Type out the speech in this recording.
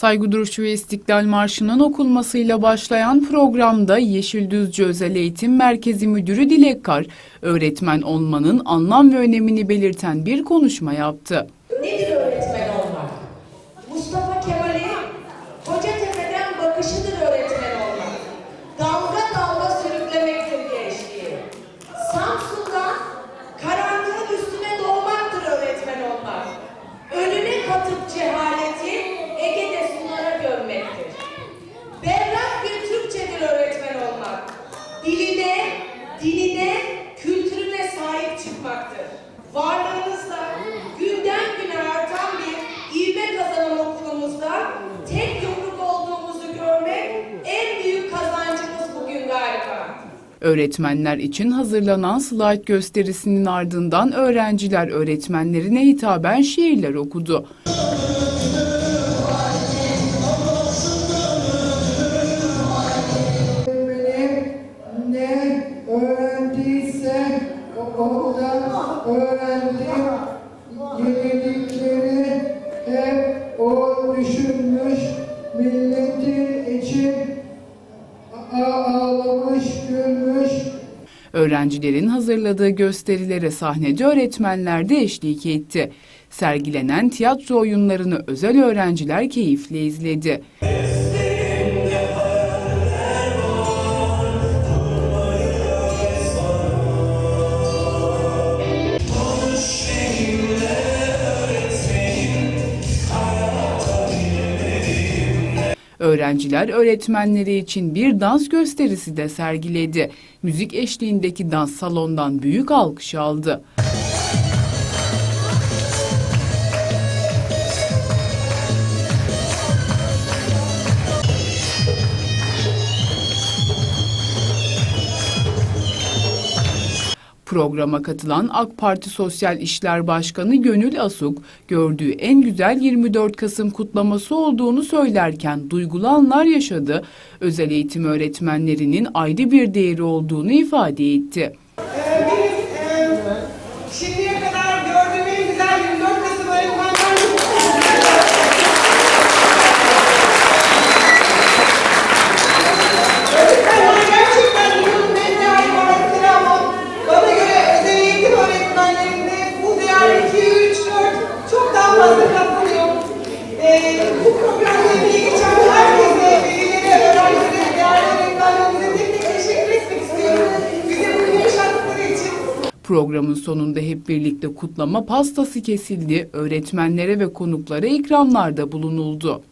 Saygı duruşu ve İstiklal Marşı'nın okunmasıyla başlayan programda Yeşildüzce Özel Eğitim Merkezi Müdürü Dilek Kar, öğretmen olmanın anlam ve önemini belirten bir konuşma yaptı. Nedir öğretmen olmak? Mustafa Diline, diline, kültürüne sahip çıkmaktır. Varlığınızda günden güne artan bir ivme kazanan okulumuzda tek yumruk olduğumuzu görmek en büyük kazancımız bugün galiba. Öğretmenler için hazırlanan slide gösterisinin ardından öğrenciler öğretmenlerine hitaben şiirler okudu. Milleti için ağlamış, gülmüş. Öğrencilerin hazırladığı gösterilere sahnede öğretmenler de eşlik etti. Sergilenen tiyatro oyunlarını özel öğrenciler keyifle izledi. Öğrenciler öğretmenleri için bir dans gösterisi de sergiledi. Müzik eşliğindeki dans salondan büyük alkış aldı. Programa katılan AK Parti Sosyal İşler Başkanı Gönül Asuk, gördüğü en güzel 24 Kasım kutlaması olduğunu söylerken duygulu anlar yaşadı, özel eğitim öğretmenlerinin ayrı bir değeri olduğunu ifade etti. Ee, benim e, şimdiye Programın sonunda hep birlikte kutlama pastası kesildi, öğretmenlere ve konuklara ikramlarda bulunuldu.